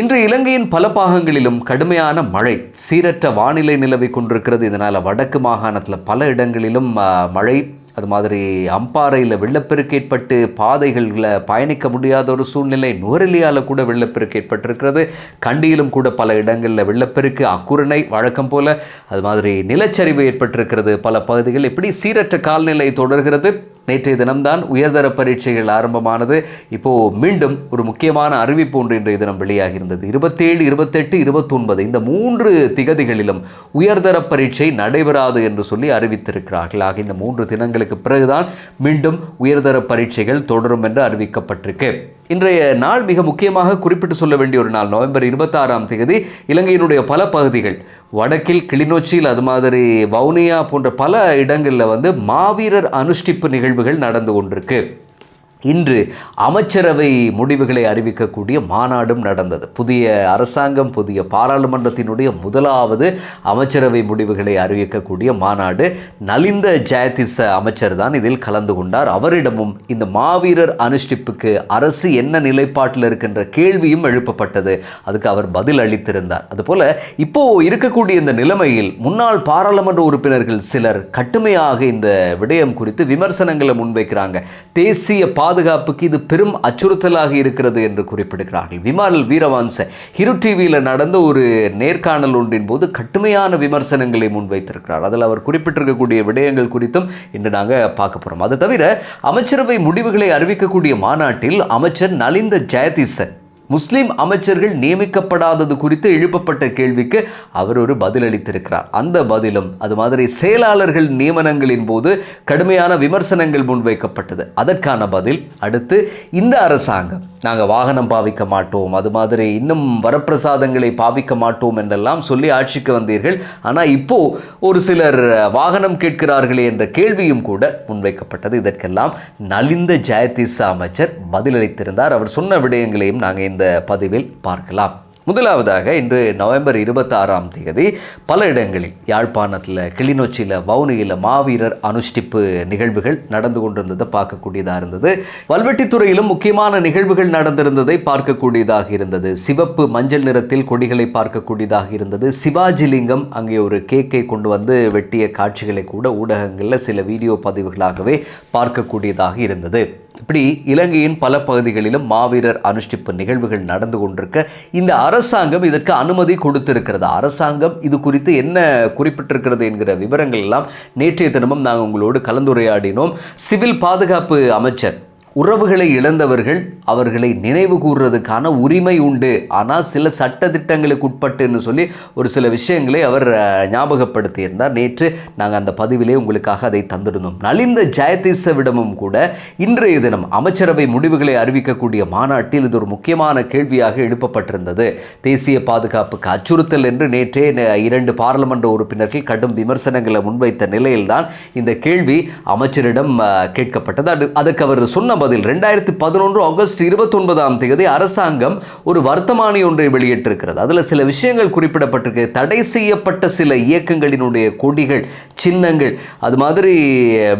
இன்று இலங்கையின் பல பாகங்களிலும் கடுமையான மழை சீரற்ற வானிலை நிலவி கொண்டிருக்கிறது. இதனால் வடக்கு மாகாணத்தில் பல இடங்களிலும் மழை அது மாதிரி அம்பாறையில் வெள்ளப்பெருக்கு ஏற்பட்டு பாதைகளில் பயணிக்க முடியாத ஒரு சூழ்நிலை நுவரெலியால் கூட வெள்ளப்பெருக்கு ஏற்பட்டிருக்கிறது. கண்டியிலும் கூட பல இடங்களில் வெள்ளப்பெருக்கு அக்குரணை வழக்கம் போல அது மாதிரி நிலச்சரிவு ஏற்பட்டிருக்கிறது. பல பகுதிகள் இப்படி சீரற்ற கால்நிலை தொடர்கிறது. நேற்றைய தினம்தான் உயர்தர பரீட்சைகள் ஆரம்பமானது. இப்போது மீண்டும் ஒரு முக்கியமான அறிவிப்பு ஒன்று இன்றைய தினம் வெளியாகியிருந்தது. இருபத்தேழு இருபத்தெட்டு இருபத்தொன்பது இந்த மூன்று திகதிகளிலும் உயர்தர பரீட்சை நடைபெறாது என்று சொல்லி அறிவித்திருக்கிறார்கள். ஆக இந்த மூன்று தினங்களுக்கு பிறகுதான் மீண்டும் உயர்தர பரீட்சைகள் தொடரும் என்று அறிவிக்கப்பட்டிருக்கு. இன்றைய நாள் மிக முக்கியமாக குறிப்பிட்டு சொல்ல வேண்டிய ஒரு நாள். நவம்பர் இருபத்தாறாம் தேதி இலங்கையினுடைய பல பகுதிகள் வடக்கில் கிளிநொச்சியில் அது மாதிரி வவுனியா போன்ற பல இடங்களில் வந்து மாவீரர் அனுஷ்டிப்பு நிகழ்வுகள் நடந்து கொண்டிருக்கு. இன்று அமைச்சரவை முடிவுகளை அறிவிக்கக்கூடிய மாநாடும் நடந்தது. புதிய அரசாங்கம் புதிய பாராளுமன்றத்தினுடைய முதலாவது அமைச்சரவை முடிவுகளை அறிவிக்கக்கூடிய மாநாடு நலிந்த ஜெயதிச அமைச்சர் தான் இதில் கலந்து கொண்டார். அவரிடமும் இந்த மாவீரர் அனுஷ்டிப்புக்கு அரசு என்ன நிலைப்பாட்டில் இருக்கின்ற கேள்வியும் எழுப்பப்பட்டது. அதுக்கு அவர் பதில் அளித்திருந்தார். அதுபோல இப்போ இருக்கக்கூடிய இந்த நிலைமையில் முன்னாள் பாராளுமன்ற உறுப்பினர்கள் சிலர் கட்டுமையாக இந்த விடயம் குறித்து விமர்சனங்களை முன்வைக்கிறாங்க. தேசிய பா பாதுகாப்புக்கு இது பெரும் அச்சுறுத்தலாக இருக்கிறது என்று குறிப்பிடுகிறார்கள். விமல் வீரவான்ச ஹிரு டிவியில் நடந்த ஒரு நேர்காணல் ஒன்றின் போது கடுமையான விமர்சனங்களை முன்வைத்திருக்கிறார். அதில் அவர் குறிப்பிட்டிருக்கக்கூடிய விடயங்கள் குறித்தும் இன்று நாங்கள் பார்க்க போகிறோம் அது தவிர அமைச்சரவை முடிவுகளை அறிவிக்கக்கூடிய மாநாட்டில் அமைச்சர் நலிந்த ஜெயதீசன் முஸ்லீம் அமைச்சர்கள் நியமிக்கப்படாதது குறித்து எழுப்பப்பட்ட கேள்விக்கு அவர் ஒரு பதிலளித்திருக்கிறார். அந்த பதிலும் அது மாதிரி செயலாளர்கள் நியமனங்களின் போது கடுமையான விமர்சனங்கள் முன்வைக்கப்பட்டது. அதற்கான பதில் அடுத்து இந்த அரசாங்கம். நாங்கள் வாகனம் பாவிக்க மாட்டோம் அது மாதிரி இன்னும் வரப்பிரசாதங்களை பாவிக்க மாட்டோம் என்றெல்லாம் சொல்லி ஆட்சிக்கு வந்தீர்கள். ஆனால் இப்போ ஒரு சிலர் வாகனம் கேட்கிறார்களே என்ற கேள்வியும் கூட முன்வைக்கப்பட்டது. இதற்கெல்லாம் நலிந்த ஜெயதிசா அமைச்சர் பதிலளித்திருந்தார். அவர் சொன்ன விடயங்களையும் நாங்கள் இந்த பதிவில் பார்க்கலாம். முதலாவதாக இன்று நவம்பர் இருபத்தாறாம் தேதி பல இடங்களில் யாழ்ப்பாணத்தில் கிளிநொச்சியில் வவுனியில் மாவீரர் அனுஷ்டிப்பு நிகழ்வுகள் நடந்து கொண்டிருந்ததை பார்க்கக்கூடியதாக இருந்தது. வல்வெட்டித்துறையிலும் முக்கியமான நிகழ்வுகள் நடந்திருந்ததை பார்க்கக்கூடியதாக இருந்தது. சிவப்பு மஞ்சள் நிறத்தில் கொடிகளை பார்க்கக்கூடியதாக இருந்தது. சிவாஜிலிங்கம் அங்கே ஒரு கேக்கை கொண்டு வந்து வெட்டிய காட்சிகளை கூட ஊடகங்களில் சில வீடியோ பதிவுகளாகவே பார்க்கக்கூடியதாக இருந்தது. இப்படி இலங்கையின் பல பகுதிகளிலும் மாவீரர் அனுஷ்டிப்பு நிகழ்வுகள் நடந்து கொண்டிருக்க இந்த அரசாங்கம் இதற்கு அனுமதி கொடுத்திருக்கிறது? அரசாங்கம் இது குறித்து என்ன குறிப்பிட்டிருக்கிறது என்கிற விவரங்கள் எல்லாம் நேற்றைய தினமும் நாங்கள் உங்களோடு கலந்துரையாடினோம். சிவில் பாதுகாப்பு அமைச்சர் உறவுகளை இழந்தவர்கள் அவர்களை நினைவு கூறுறதுக்கான உரிமை உண்டு. ஆனால் சில சட்டத்திட்டங்களுக்கு உட்பட்டுன்னு சொல்லி ஒரு சில விஷயங்களை அவர் ஞாபகப்படுத்தியிருந்தார். நேற்று நாங்கள் அந்த பதிவிலே உங்களுக்காக அதை தந்திருந்தோம். நலிந்த ஜெயதீசவிடமும் கூட இன்றைய தினம் அமைச்சரவை முடிவுகளை அறிவிக்கக்கூடிய மாநாட்டில் இது ஒரு முக்கியமான கேள்வியாக எழுப்பப்பட்டிருந்தது. தேசிய பாதுகாப்புக்கு அச்சுறுத்தல் என்று நேற்றே இரண்டு பாராளுமன்ற உறுப்பினர்கள் கடும் விமர்சனங்களை முன்வைத்த நிலையில்தான் இந்த கேள்வி அமைச்சரிடம் கேட்கப்பட்டது. அது அதுக்கு அவர் சொன்ன பதில் ரெண்டாயிரத்தி பதினொன்று ஆகஸ்ட் இருபத்தொன்பதாம் தேதி அரசாங்கம் ஒரு வர்த்தமானி ஒன்றை வெளியிட்டிருக்கிறது. அதில் சில விஷயங்கள் குறிப்பிடப்பட்டிருக்கு. தடை செய்யப்பட்ட சில இயக்கங்களினுடைய கொடிகள் சின்னங்கள் அது மாதிரி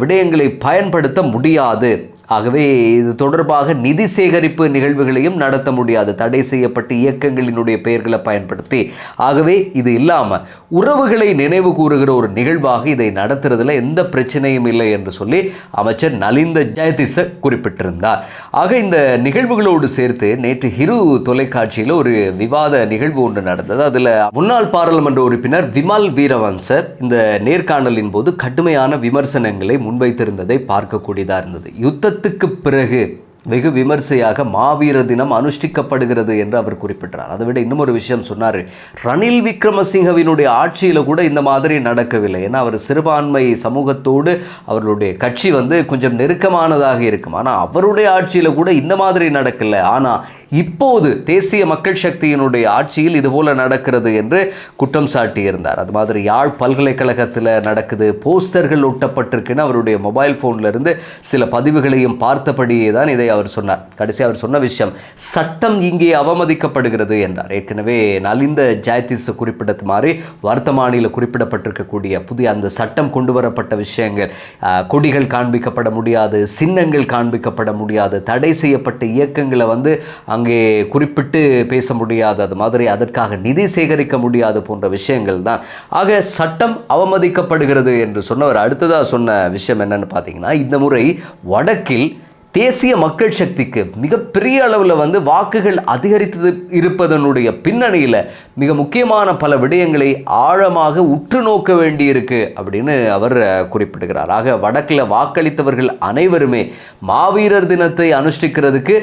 விடயங்களை பயன்படுத்த முடியாது. ஆகவே இது தொடர்பாக நிதி சேகரிப்பு நிகழ்வுகளையும் நடத்த முடியாது. தடை செய்யப்பட்ட இயக்கங்களினுடைய பெயர்களை பயன்படுத்தி. ஆகவே இது இல்லாமல் உறவுகளை நினைவு கூறுகிற ஒரு நிகழ்வாக இதை நடத்துறதுல எந்த பிரச்சனையும் இல்லை என்று சொல்லி அமைச்சர் நலிந்த ஜெயதிச குறிப்பிட்டிருந்தார். ஆக இந்த நிகழ்வுகளோடு சேர்த்து நேற்று ஹிரு தொலைக்காட்சியில் ஒரு விவாத நிகழ்வு ஒன்று நடந்தது. அதில் முன்னாள் பாராளுமன்ற உறுப்பினர் விமல் வீரவன்ச இந்த நேர்காணலின் போது கடுமையான விமர்சனங்களை முன்வைத்திருந்ததை பார்க்கக்கூடியதாக இருந்தது. யுத்த யுத்தத்துக்கு பிறகு வெகு விமர்சையாக மாவீர தினம் அனுஷ்டிக்கப்படுகிறது என்று அவர் குறிப்பிட்டார். அதை விட இன்னும் ஒரு விஷயம் சொன்னார். ரணில் விக்ரமசிங்கவினுடைய ஆட்சியில் கூட இந்த மாதிரி நடக்கவில்லை. ஏன்னா அவர் சிறுபான்மை சமூகத்தோடு அவர்களுடைய கட்சி வந்து கொஞ்சம் நெருக்கமானதாக இருக்கும். ஆனால் அவருடைய ஆட்சியில் கூட இந்த மாதிரி நடக்கல. ஆனால் இப்போது தேசிய மக்கள் சக்தியினுடைய ஆட்சியில் இதுபோல் நடக்கிறது என்று குற்றம் சாட்டியிருந்தார். அது மாதிரி யாழ் பல்கலைக்கழகத்தில் நடக்குது. போஸ்டர்கள் ஒட்டப்பட்டிருக்குன்னு அவருடைய மொபைல் ஃபோன்லேருந்து சில பதிவுகளையும் பார்த்தபடியே தான் இதை அவர் சொன்னார். கடைசி அவர் சொன்ன விஷயம் சட்டம் இங்கே அவமதிக்கப்படுகிறது என்றார். ஏற்கனவே நலிந்த ஜாயதிஸ் குறிப்பிடத்து மாதிரி வர்த்தமானியில் குறிப்பிடப்பட்டிருக்கக்கூடிய புதிய அந்த சட்டம் கொண்டு வரப்பட்ட விஷயங்கள் கொடிகள் காண்பிக்கப்பட முடியாது சின்னங்கள் காண்பிக்கப்பட முடியாது தடை செய்யப்பட்ட இயக்கங்களை வந்து அங்கே குறிப்பிட்டு பேச முடியாது அது மாதிரி அதற்காக நிதி சேகரிக்க முடியாது போன்ற விஷயங்கள் தான். ஆக சட்டம் அவமதிக்கப்படுகிறது என்று சொன்னவர். அடுத்ததாக சொன்ன விஷயம் என்னன்னு பார்த்தீங்கன்னா இந்த முறை வடக்கில் தேசிய மக்கள் சக்திக்கு மிகப்பெரிய அளவில் வந்து வாக்குகள் அதிகரித்து இருப்பதனுடைய பின்னணியில் மிக முக்கியமான பல விடயங்களை ஆழமாக உற்று நோக்க வேண்டியிருக்கு அப்படின்னு அவர் குறிப்பிடுகிறார். ஆக வடக்கில் வாக்களித்தவர்கள் அனைவருமே மாவீரர் தினத்தை அனுஷ்டிக்கிறதுக்கு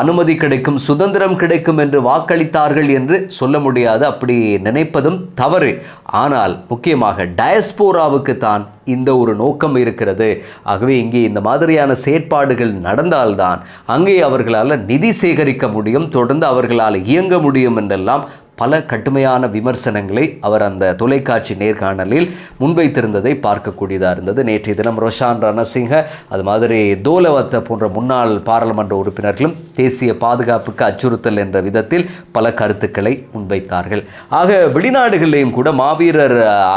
அனுமதி கிடைக்கும் சுதந்திரம் கிடைக்கும் என்று வாக்களித்தார்கள் என்று சொல்ல முடியாது. அப்படி நினைப்பதும் தவறு. ஆனால் முக்கியமாக டயஸ்போராவுக்கு தான் இந்த ஒரு நோக்கம் இருக்கிறது. ஆகவே இங்கே இந்த மாதிரியான செயற்பாடுகள் நடந்தால்தான் அங்கே அவர்களால் நிதி சேகரிக்க முடியும் தொடர்ந்து அவர்களால் இயங்க முடியும் என்றெல்லாம் பல கடுமையான விமர்சனங்களை அவர் அந்த தொலைக்காட்சி நேர்காணலில் முன்வைத்திருந்ததை பார்க்கக்கூடியதாக இருந்தது. நேற்றைய தினம் ரோஷான் ரணசிங்க அது மாதிரி தோலவத்த போன்ற முன்னாள் பாராளுமன்ற உறுப்பினர்களும் தேசிய பாதுகாப்புக்கு அச்சுறுத்தல் என்ற விதத்தில் பல கருத்துக்களை முன்வைத்தார்கள். ஆக வெளிநாடுகளிலேயும் கூட மாவீரர்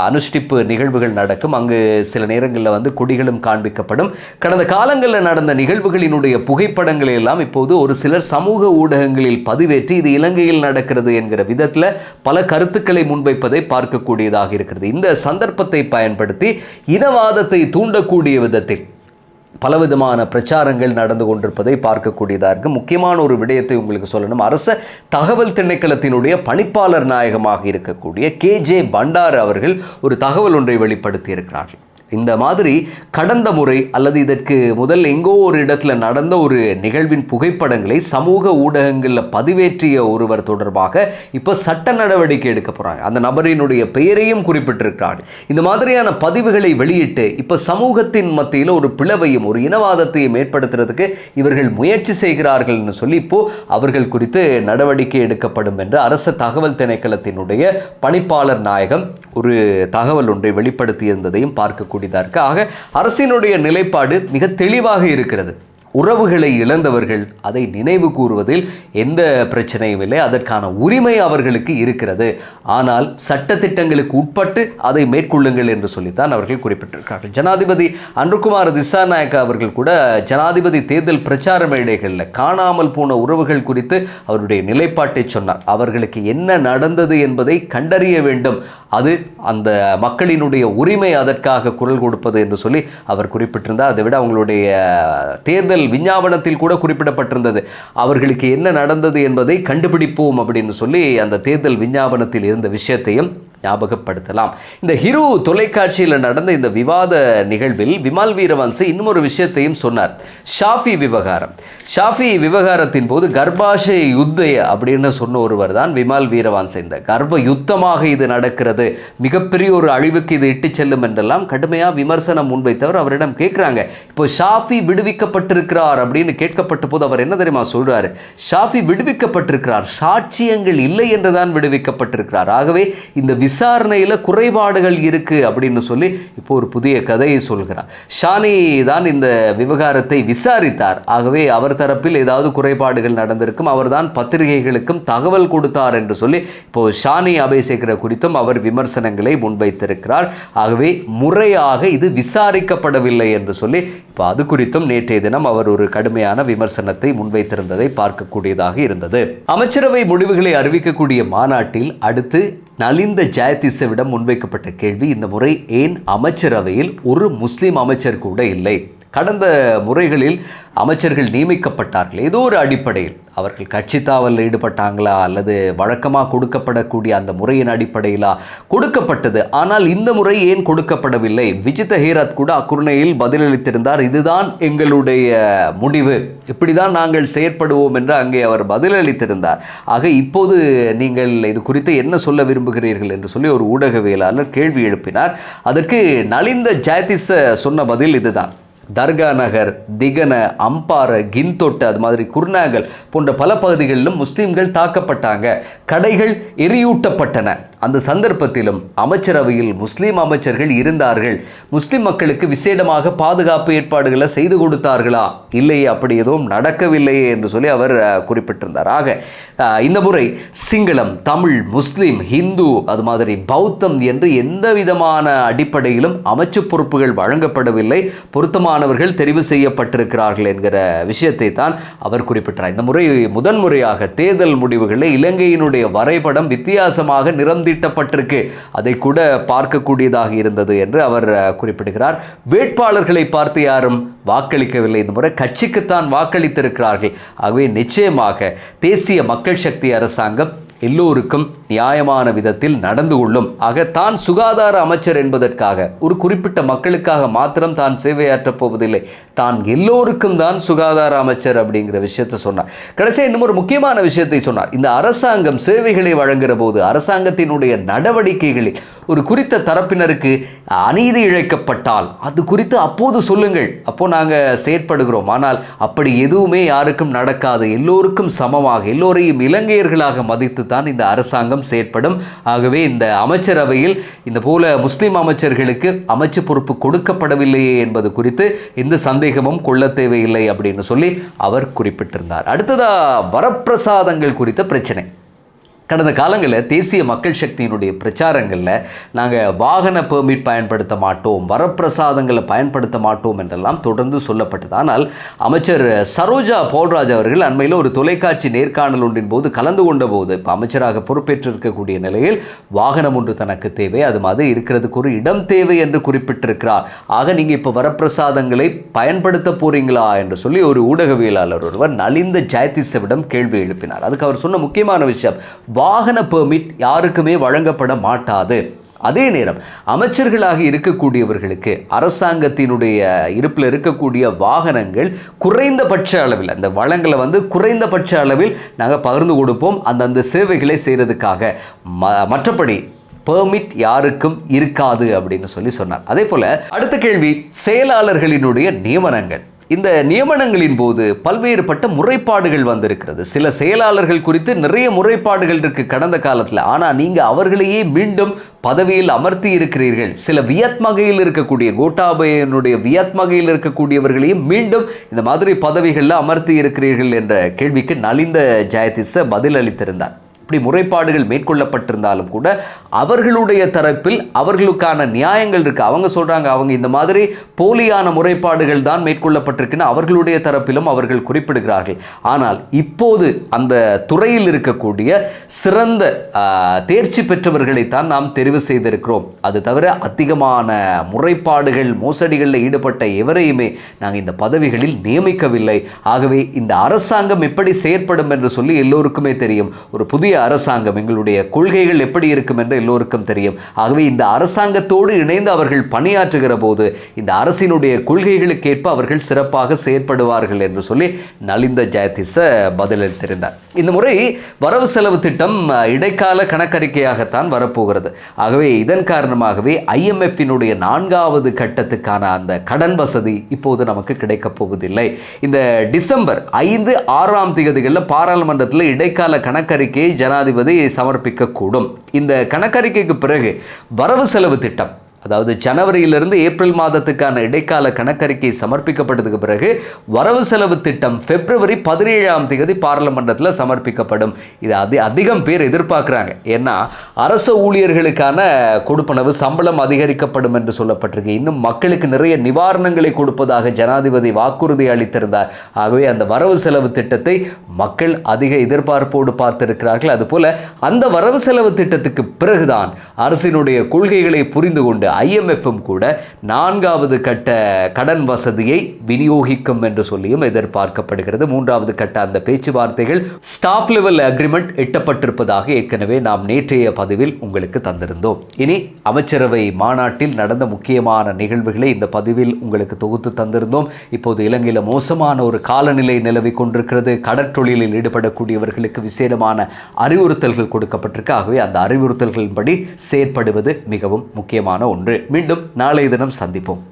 அனுஷ்டிப்பு நிகழ்வுகள் நடக்கும். அங்கு சில நேரங்களில் வந்து கொடிகளும் காண்பிக்கப்படும். கடந்த காலங்களில் நடந்த நிகழ்வுகளினுடைய புகைப்படங்களை எல்லாம் இப்போது ஒரு சிலர் சமூக ஊடகங்களில் பதிவேற்றி இது இலங்கையில் நடக்கிறது என்கிற விதத்தில் பல கருத்துக்களை முன்வைப்பதை பார்க்கக்கூடியதாக இருக்கிறது. இந்த சந்தர்ப்பத்தை பயன்படுத்தி இனவாதத்தை தூண்டக்கூடிய விதத்தில் பலவிதமான பிரச்சாரங்கள் நடந்து கொண்டிருப்பதை பார்க்கக்கூடியதாக இருக்குது முக்கியமான ஒரு விடயத்தை உங்களுக்கு சொல்லணும். அரச தகவல் திணைக்களத்தினுடைய பணிப்பாளர் நாயகமாக இருக்கக்கூடிய கே ஜே பண்டார் அவர்கள் ஒரு தகவல் ஒன்றை வெளிப்படுத்தி இருக்கிறார்கள் இந்த மாதிரி கடந்த முறை அல்லது இதற்கு முதல் எங்கோ ஒரு இடத்துல நடந்த ஒரு நிகழ்வின் புகைப்படங்களை சமூக ஊடகங்களில் பதிவேற்றிய ஒருவர் தொடர்பாக இப்போ சட்ட நடவடிக்கை எடுக்க போகிறாங்க அந்த நபரினுடைய பெயரையும் குறிப்பிட்டிருக்கிறார். இந்த மாதிரியான பதிவுகளை வெளியிட்டு இப்போ சமூகத்தின் மத்தியில் ஒரு பிளவையும் ஒரு இனவாதத்தையும் ஏற்படுத்துறதுக்கு இவர்கள் முயற்சி செய்கிறார்கள்னு சொல்லி இப்போ அவர்கள் குறித்து நடவடிக்கை எடுக்கப்படும் என்று அரசு தகவல் திணைக்களத்தினுடைய பணிப்பாளர் நாயகம் ஒரு தகவல் ஒன்றை வெளிப்படுத்தியிருந்ததையும் பார்க்கக்கூடியதாக இருக்குது ஆக அரசினுடைய நிலைப்பாடு மிக தெளிவாக இருக்கிறது. உறவுகளை இழந்தவர்கள் அதை நினைவு கூறுவதில் எந்த பிரச்சனையும் இல்லை. அதற்கான உரிமை அவர்களுக்கு இருக்கிறது. ஆனால் சட்டத்திட்டங்களுக்கு உட்பட்டு அதை மேற்கொள்ளுங்கள் என்று சொல்லித்தான் அவர்கள் குறிப்பிட்டிருக்கிறார்கள். ஜனாதிபதி அன்றுகுமார் திசாநாயக்கா அவர்கள் கூட ஜனாதிபதி தேர்தல் பிரச்சார மேடைகளில் காணாமல் போன உறவுகள் குறித்து அவருடைய நிலைப்பாட்டை சொன்னார். அவர்களுக்கு என்ன நடந்தது என்பதை கண்டறிய வேண்டும். அது அந்த மக்களினுடைய உரிமை அதற்காக குரல் கொடுப்பது என்று சொல்லி அவர் குறிப்பிட்டிருந்தார். அதை விட அவங்களுடைய தேர்தல் விஞ்ஞாபனத்தில் கூட குறிப்பிடப்பட்டிருந்தது. அவர்களுக்கு என்ன நடந்தது என்பதை கண்டுபிடிப்போம் அப்படின்னு சொல்லி அந்த தேர்தல் விஞ்ஞாபனத்தில் இருந்த விஷயத்தையும் ஞாபகப்படுத்தலாம். இந்த ஹிரு தொலைக்காட்சியில் நடந்த இந்த விவாத நிகழ்வில் விமால் வீரவன்சி இன்னும் ஒரு விஷயத்தையும் சொன்னார். ஷாஃபி விவகாரம். ஷாஃபி விவகாரத்தின் போது கர்ப்பாஷய யுத்தய அப்படின்னு சொன்ன ஒருவர் தான் விமல் வீரவான் சேர்ந்த. கர்ப்ப யுத்தமாக இது நடக்கிறது. மிகப்பெரிய ஒரு அழிவுக்கு இது இட்டு செல்லும் என்றெல்லாம் கடுமையாக விமர்சனம் முன்வைத்தவர் அவரிடம் கேட்குறாங்க. இப்போ ஷாஃபி விடுவிக்கப்பட்டிருக்கிறார் அப்படின்னு கேட்கப்பட்ட போது அவர் என்ன தெரியுமா சொல்கிறாரு ஷாஃபி விடுவிக்கப்பட்டிருக்கிறார். சாட்சியங்கள் இல்லை என்று தான் விடுவிக்கப்பட்டிருக்கிறார். ஆகவே இந்த விசாரணையில் குறைபாடுகள் இருக்குது அப்படின்னு சொல்லி இப்போ ஒரு புதிய கதையை சொல்கிறார். ஷானி தான் இந்த விவகாரத்தை விசாரித்தார். ஆகவே அவர் தரப்பில் ஏதாவது குறைபாடுகள் நடந்திருக்கும் அவர்தான் பத்திரிகைகளுக்கும் தகவல் கொடுத்தார் என்று சொல்லி இப்போ ஷானி அபேசேகர குறித்தும் அவர் விமர்சனங்களை முன்வைத்திருக்கிறார். ஆகவே முறையாக இது விசாரிக்கப்படவில்லை என்று சொல்லி இப்போ அது குறித்தும் நேற்றைய தினம் அவர் ஒரு கடுமையான விமர்சனத்தை முன்வைத்திருந்ததை பார்க்கக்கூடியதாக இருந்தது. அமைச்சரவை முடிவுகளை அறிவிக்கக்கூடிய மாநாட்டில் அடுத்து நலிந்த ஜெயதிசவிடம் முன்வைக்கப்பட்ட கேள்வி இந்த முறை ஏன் அமைச்சரவையில் ஒரு முஸ்லீம் அமைச்சர் கூட இல்லை? கடந்த முறைகளில் அமைச்சர்கள் நியமிக்கப்பட்டார்கள். ஏதோ ஒரு அடிப்படையில். அவர்கள் கட்சி தாவலில் ஈடுபட்டாங்களா? அல்லது வழக்கமாக கொடுக்கப்படக்கூடிய அந்த முறையின் அடிப்படையிலா? கொடுக்கப்பட்டது. ஆனால் இந்த முறை ஏன் கொடுக்கப்படவில்லை? விஜித ஹீராத் கூட அக்குருணையில் பதிலளித்திருந்தார். இதுதான் எங்களுடைய முடிவு. இப்படி தான் நாங்கள் செயற்படுவோம் என்று அங்கே அவர் பதிலளித்திருந்தார். ஆக இப்போது நீங்கள் இது குறித்து என்ன சொல்ல விரும்புகிறீர்கள் என்று சொல்லி ஒரு ஊடகவியலாளர் கேள்வி எழுப்பினார். அதற்கு நலிந்த ஜாதிச சொன்ன பதில் இதுதான். தர்கா நகர் திகன அம்பாறை கின்தொட்டு அது மாதிரி குர்நாகல் போன்ற பல பகுதிகளிலும் முஸ்லீம்கள் தாக்கப்பட்டாங்க. கடைகள் எரியூட்டப்பட்டன. அந்த சந்தர்ப்பத்திலும் அமைச்சரவையில் முஸ்லீம் அமைச்சர்கள் இருந்தார்கள். முஸ்லீம் மக்களுக்கு விசேடமாக பாதுகாப்பு ஏற்பாடுகளை செய்து கொடுத்தார்களா? இல்லையே அப்படி எதுவும் நடக்கவில்லையே என்று சொல்லி அவர் குறிப்பிட்டிருந்தார். ஆக இந்த முறை சிங்களம் தமிழ் முஸ்லீம் ஹிந்து அது மாதிரி பௌத்தம் என்று எந்த விதமான அடிப்படையிலும் அமைச்சு பொறுப்புகள் வழங்கப்படவில்லை. பொருத்தமான மாணவர்கள் தெரிவு செய்யப்பட்டிருக்கிறார்கள் என்கிற விஷயத்தை தான் அவர் குறிப்பிட்டார். இந்த முறை முதன்முறையாக தேர்தல் முடிவுகளில் இலங்கையினுடைய வரைபடம் வித்தியாசமாக நிறந்தீட்டப்பட்டிருக்கு அதை கூட பார்க்கக்கூடியதாக இருந்தது என்று அவர் குறிப்பிடுகிறார். வேட்பாளர்களை பார்த்து யாரும் வாக்களிக்கவில்லை. இந்த முறை கட்சிக்குத்தான் வாக்களித்திருக்கிறார்கள். ஆகவே நிச்சயமாக தேசிய மக்கள் சக்தி அரசாங்கம் எல்லோருக்கும் நியாயமான விதத்தில் நடந்து கொள்ளும். ஆக தான் சுகாதார அமைச்சர் என்பதற்காக ஒரு குறிப்பிட்ட மக்களுக்காக மாத்திரம் தான் சேவையாற்றப் போவதில்லை. தான் எல்லோருக்கும் தான் சுகாதார அமைச்சர் அப்படிங்கிற விஷயத்தை சொன்னார். கடைசியாக இன்னும் ஒரு முக்கியமான விஷயத்தை சொன்னார். இந்த அரசாங்கம் சேவைகளை வழங்குகிற போது அரசாங்கத்தினுடைய நடவடிக்கைகளில் ஒரு குறித்த தரப்பினருக்கு அநீதி இழைக்கப்பட்டால் அது குறித்து அப்போது சொல்லுங்கள். அப்போ நாங்கள் செயற்படுகிறோம். ஆனால் அப்படி எதுவுமே யாருக்கும் நடக்காது. எல்லோருக்கும் சமமாக எல்லோரையும் இலங்கையர்களாக மதித்து தான் இந்த அரசாங்கம் செயற்படும். ஆகவே இந்த அமைச்சரவையில் இந்த போல முஸ்லீம் அமைச்சர்களுக்கு அமைச்சு பொறுப்பு கொடுக்கப்படவில்லையே என்பது குறித்து எந்த சந்தேகமும் கொள்ள தேவையில்லை அப்படின்னு சொல்லி அவர் குறிப்பிட்டிருந்தார். அடுத்ததா வரப்பிரசாதங்கள் குறித்த பிரச்சனை. கடந்த காலங்களில் தேசிய மக்கள் சக்தியினுடைய பிரச்சாரங்களில் நாங்கள் வாகன பெர்மிட் பயன்படுத்த மாட்டோம் வரப்பிரசாதங்களை பயன்படுத்த மாட்டோம் என்றெல்லாம் தொடர்ந்து சொல்லப்பட்டது. ஆனால் அமைச்சர் சரோஜா போல்ராஜ் அவர்கள் அண்மையில் ஒரு தொலைக்காட்சி நேர்காணல் ஒன்றின் போது கலந்து கொண்ட போது இப்போ அமைச்சராக பொறுப்பேற்றிருக்கக்கூடிய நிலையில் வாகனம் ஒன்று தனக்கு தேவை அது மாதிரி இருக்கிறதுக்கு ஒரு இடம் தேவை என்று குறிப்பிட்டிருக்கிறார். ஆக நீங்கள் இப்போ வரப்பிரசாதங்களை பயன்படுத்த போறீங்களா என்று சொல்லி ஒரு ஊடகவியலாளர் ஒருவர் நலிந்த ஜெயதிசவிடம் கேள்வி எழுப்பினார். அதுக்கு அவர் சொன்ன முக்கியமான விஷயம் வாகன பெர்மிட் யாருக்குமே வழங்கப்பட மாட்டாது. அதே நேரம் அமைச்சர்களாக இருக்கக்கூடியவர்களுக்கு அரசாங்கத்தினுடைய இருப்பில் இருக்கக்கூடிய வாகனங்கள் குறைந்தபட்ச அளவில் அந்த வளங்களை வந்து குறைந்தபட்ச அளவில் நாங்கள் பகிர்ந்து கொடுப்போம். அந்தந்த சேவைகளை செய்கிறதுக்காக. ம மற்றபடி பெர்மிட் யாருக்கும் இருக்காது அப்படின்னு சொல்லி சொன்னார். அதே போல் அடுத்த கேள்வி செயலாளர்களினுடைய நியமனங்கள். இந்த நியமனங்களின் போது பல்வேறுபட்ட முறைப்பாடுகள் வந்திருக்கிறது. சில செயலாளர்கள் குறித்து நிறைய முறைப்பாடுகள் இருக்கு கடந்த காலத்தில். ஆனால் நீங்கள் அவர்களையே மீண்டும் பதவியில் அமர்த்தி இருக்கிறீர்கள். சில வியத்மகையில் இருக்கக்கூடிய கோட்டாபயனுடைய வியத்மகையில் இருக்கக்கூடியவர்களையும் மீண்டும் இந்த மாதிரி பதவிகளில் அமர்த்தி இருக்கிறீர்கள் என்ற கேள்விக்கு நலிந்த ஜெயதிச பதில் அளித்திருந்தார். இப்படி முறைப்பாடுகள் மேற்கொள்ளப்பட்டிருந்தாலும் கூட அவர்களுடைய தரப்பில் அவர்களுக்கான நியாயங்கள் இருக்குது அவங்க சொல்கிறாங்க அவங்க இந்த மாதிரி போலியான முறைப்பாடுகள் தான் மேற்கொள்ளப்பட்டிருக்குன்னு அவர்களுடைய தரப்பிலும் அவர்கள் குறிப்பிடுகிறார்கள். ஆனால் இப்போது அந்த துறையில் இருக்கக்கூடிய சிறந்த தேர்ச்சி பெற்றவர்களைத்தான் நாம் தெரிவு செய்திருக்கிறோம். அது தவிர அதிகமான முறைப்பாடுகள் மோசடிகளில் ஈடுபட்ட எவரையுமே நாங்கள் இந்த பதவிகளில் நியமிக்கவில்லை. ஆகவே இந்த அரசாங்கம் எப்படி செயற்படும் என்று சொல்லி எல்லோருக்குமே தெரியும். ஒரு புதிய அரசாங்கம் எங்களுடைய கொள்கைகள் எப்படி இருக்கும் என்று எல்லோருக்கும் தெரியும். ஆகவே இந்த அரசாங்கத்தோடு இணைந்து அவர்கள் பணியாற்றுகிற போது இந்த அரசினுடைய கொள்கைகளுக்கேற்ப அவர்கள் சிறப்பாக செயற்படுவார்கள் என்று சொல்லி நலிந்த ஜெயதிச பதிலளித்திருந்தார் இந்த முறை வரவு செலவு திட்டம் இடைக்கால கணக்கறிக்கையாகத்தான் வரப்போகிறது. ஆகவே இதன் காரணமாகவே ஐஎம்எஃபினுடைய நான்காவது கட்டத்துக்கான அந்த கடன் வசதி இப்போது நமக்கு கிடைக்கப் போவதில்லை. இந்த டிசம்பர் ஐந்து ஆறாம் தேதிகளில் பாராளுமன்றத்தில் இடைக்கால கணக்கறிக்கையை ஜனாதிபதி சமர்ப்பிக்கக்கூடும். இந்த கணக்கறிக்கைக்கு பிறகு வரவு செலவு திட்டம் அதாவது ஜனவரியிலிருந்து ஏப்ரல் மாதத்துக்கான இடைக்கால கணக்கறிக்கை சமர்ப்பிக்கப்பட்டதுக்கு பிறகு வரவு செலவு திட்டம் பிப்ரவரி பதினேழாம் தேதி பாராளுமன்றத்தில் சமர்ப்பிக்கப்படும். இது அதி அதிகம் பேர் எதிர்பார்க்குறாங்க. ஏன்னா அரசு ஊழியர்களுக்கான கொடுப்பனவு சம்பளம் அதிகரிக்கப்படும் என்று சொல்லப்பட்டிருக்கு. இன்னும் மக்களுக்கு நிறைய நிவாரணங்களை கொடுப்பதாக ஜனாதிபதி வாக்குறுதி அளித்திருந்தார். ஆகவே அந்த வரவு செலவு திட்டத்தை மக்கள் அதிக எதிர்பார்ப்போடு பார்த்திருக்கிறார்கள். அதுபோல அந்த வரவு செலவு திட்டத்துக்கு பிறகுதான் அரசினுடைய கொள்கைகளை புரிந்து கொண்டு ஐஎம்எஃப்பும் கூட நான்காவது கட்ட கடன் வசதியை விநியோகிக்கும் என்று சொல்லியும் எதிர்பார்க்கப்படுகிறது. மூன்றாவது கட்ட அந்த பேச்சுவார்த்தைகள் ஸ்டாஃப் லெவல் அக்ரிமெண்ட் எட்டப்பட்டிருப்பதாக ஏற்கனவே நாம் நேற்றைய பதிவில் உங்களுக்கு தந்திருந்தோம். இனி அமைச்சரவை மாநாட்டில் நடந்த முக்கியமான நிகழ்வுகளை இந்த பதிவில் உங்களுக்கு தொகுத்து தந்திருந்தோம். இப்போது இலங்கையில் மோசமான ஒரு காலநிலை நிலவி கொண்டிருக்கிறது. கடற்றொழிலில் ஈடுபடக்கூடியவர்களுக்கு விசேடமான அறிவுறுத்தல்கள் கொடுக்கப்பட்டிருக்கு. ஆகவே அந்த அறிவுறுத்தல்களின்படி செயற்படுவது மிகவும் முக்கியமான ஒன்று. ஒன்று. மீண்டும் நாளைய தினம் சந்திப்போம்.